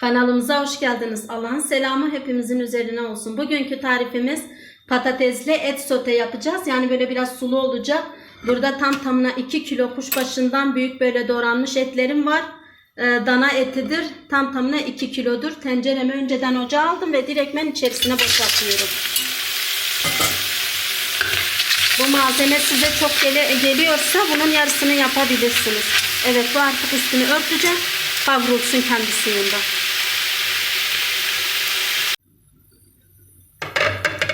Kanalımıza hoş geldiniz. Allah'ın selamı hepimizin üzerine olsun. Bugünkü tarifimiz patatesli et sote yapacağız. Yani böyle biraz sulu olacak. Burada tam tamına 2 kilo kuşbaşından büyük böyle doğranmış etlerim var. Ee, dana etidir. Tam tamına 2 kilodur. Tenceremi önceden ocağa aldım ve direktmen içerisine boşaltıyorum. Bu malzeme size çok gele- geliyorsa bunun yarısını yapabilirsiniz. Evet bu artık üstünü örteceğim. Kavrulsun kendi suyunda.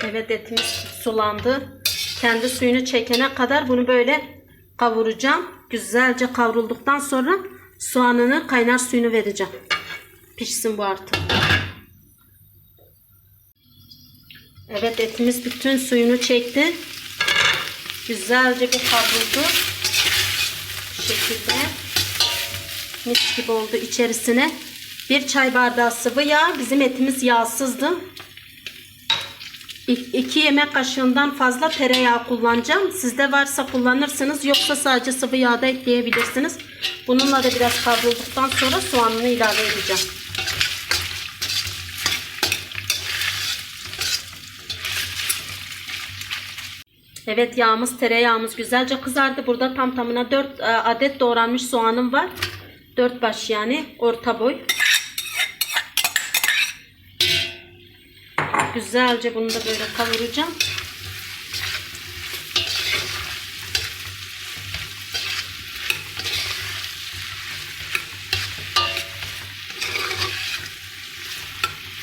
Evet etimiz sulandı. Kendi suyunu çekene kadar bunu böyle kavuracağım. Güzelce kavrulduktan sonra soğanını kaynar suyunu vereceğim. Pişsin bu artık. Evet etimiz bütün suyunu çekti. Güzelce bir kavruldu. Bu şekilde mis gibi oldu içerisine. Bir çay bardağı sıvı yağ. Bizim etimiz yağsızdı. 2 yemek kaşığından fazla tereyağı kullanacağım. Sizde varsa kullanırsınız. Yoksa sadece sıvı yağ da ekleyebilirsiniz. Bununla da biraz kavrulduktan sonra soğanını ilave edeceğim. Evet yağımız tereyağımız güzelce kızardı. Burada tam tamına 4 adet doğranmış soğanım var. 4 baş yani orta boy. Güzelce bunu da böyle kavuracağım.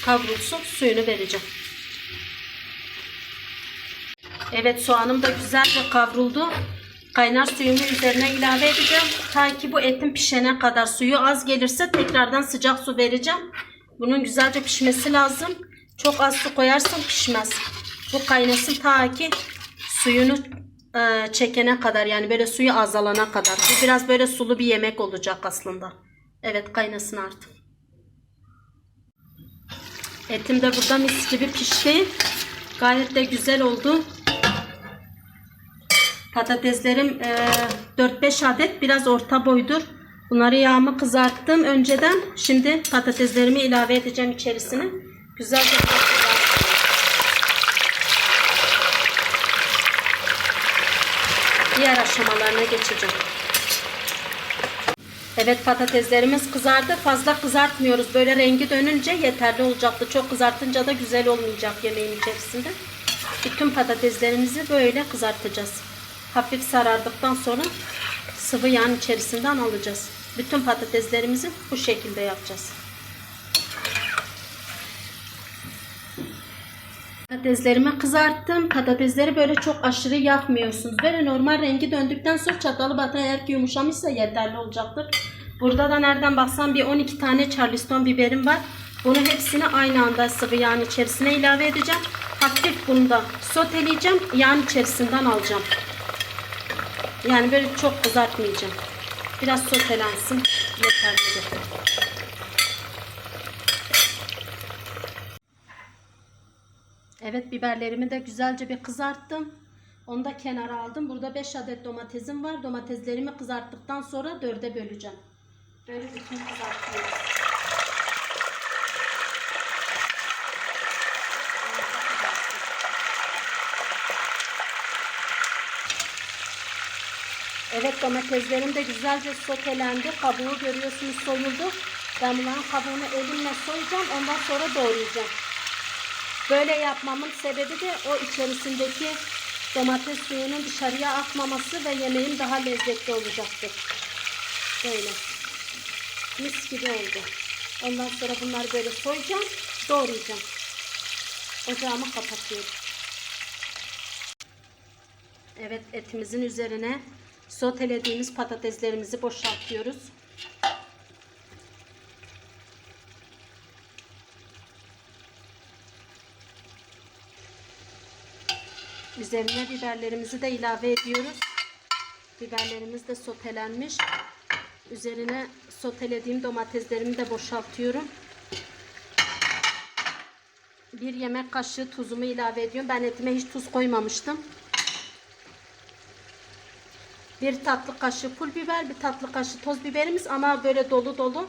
Kavrulsun suyunu vereceğim. Evet soğanım da güzelce kavruldu. Kaynar suyumu üzerine ilave edeceğim. Ta ki bu etin pişene kadar suyu az gelirse tekrardan sıcak su vereceğim. Bunun güzelce pişmesi lazım. Çok az su koyarsan pişmez. Bu kaynasın ta ki suyunu e, çekene kadar yani böyle suyu azalana kadar. Bu biraz böyle sulu bir yemek olacak aslında. Evet kaynasın artık. Etim de burada mis gibi pişti. Gayet de güzel oldu. Patateslerim e, 4-5 adet biraz orta boydur. Bunları yağımı kızarttım önceden. Şimdi patateslerimi ilave edeceğim içerisine. Güzelce kızartacağım. Diğer aşamalarına geçeceğim. Evet patateslerimiz kızardı. Fazla kızartmıyoruz. Böyle rengi dönünce yeterli olacaktı. Çok kızartınca da güzel olmayacak yemeğin içerisinde. Bütün patateslerimizi böyle kızartacağız. Hafif sarardıktan sonra sıvı yağın içerisinden alacağız. Bütün patateslerimizi bu şekilde yapacağız. Patateslerimi kızarttım. Patatesleri böyle çok aşırı yakmıyorsunuz. Böyle normal rengi döndükten sonra çatalı batı eğer ki yumuşamışsa yeterli olacaktır. Burada da nereden baksan bir 12 tane charleston biberim var. Bunu hepsini aynı anda sıvı yağın içerisine ilave edeceğim. Hafif bunu da soteleyeceğim. Yağın içerisinden alacağım. Yani böyle çok kızartmayacağım. Biraz sotelensin. Yeterlidir. Evet biberlerimi de güzelce bir kızarttım. Onu da kenara aldım. Burada 5 adet domatesim var. Domateslerimi kızarttıktan sonra 4'e böleceğim. Böyle bütün kızartıyorum. Evet domateslerim de güzelce sotelendi. Kabuğu görüyorsunuz soyuldu. Ben bunların kabuğunu elimle soyacağım. Ondan sonra doğrayacağım. Böyle yapmamın sebebi de o içerisindeki domates suyunun dışarıya akmaması ve yemeğim daha lezzetli olacaktır. Böyle. Mis gibi oldu. Ondan sonra bunları böyle soyacağım. Doğrayacağım. Ocağımı kapatıyorum. Evet etimizin üzerine sotelediğimiz patateslerimizi boşaltıyoruz. Üzerine biberlerimizi de ilave ediyoruz. Biberlerimiz de sotelenmiş. Üzerine sotelediğim domateslerimi de boşaltıyorum. Bir yemek kaşığı tuzumu ilave ediyorum. Ben etime hiç tuz koymamıştım. Bir tatlı kaşığı pul biber, bir tatlı kaşığı toz biberimiz ama böyle dolu dolu.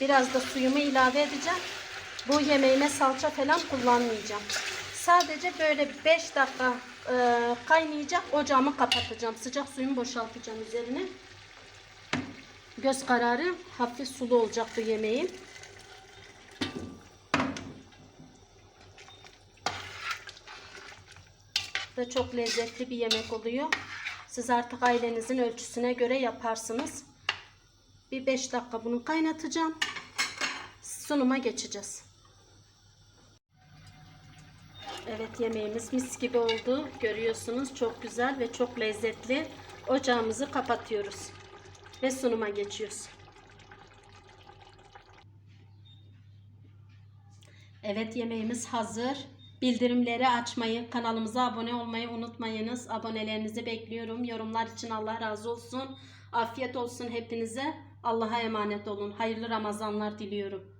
Biraz da suyumu ilave edeceğim. Bu yemeğime salça falan kullanmayacağım. Sadece böyle 5 dakika e, kaynayacak. Ocağımı kapatacağım. Sıcak suyumu boşaltacağım üzerine. Göz kararı hafif sulu olacak bu yemeğim. da çok lezzetli bir yemek oluyor. Siz artık ailenizin ölçüsüne göre yaparsınız. Bir 5 dakika bunu kaynatacağım. Sunuma geçeceğiz. Evet yemeğimiz mis gibi oldu. Görüyorsunuz çok güzel ve çok lezzetli. Ocağımızı kapatıyoruz. Ve sunuma geçiyoruz. Evet yemeğimiz hazır. Bildirimleri açmayı, kanalımıza abone olmayı unutmayınız. Abonelerinizi bekliyorum. Yorumlar için Allah razı olsun. Afiyet olsun hepinize. Allah'a emanet olun. Hayırlı Ramazanlar diliyorum.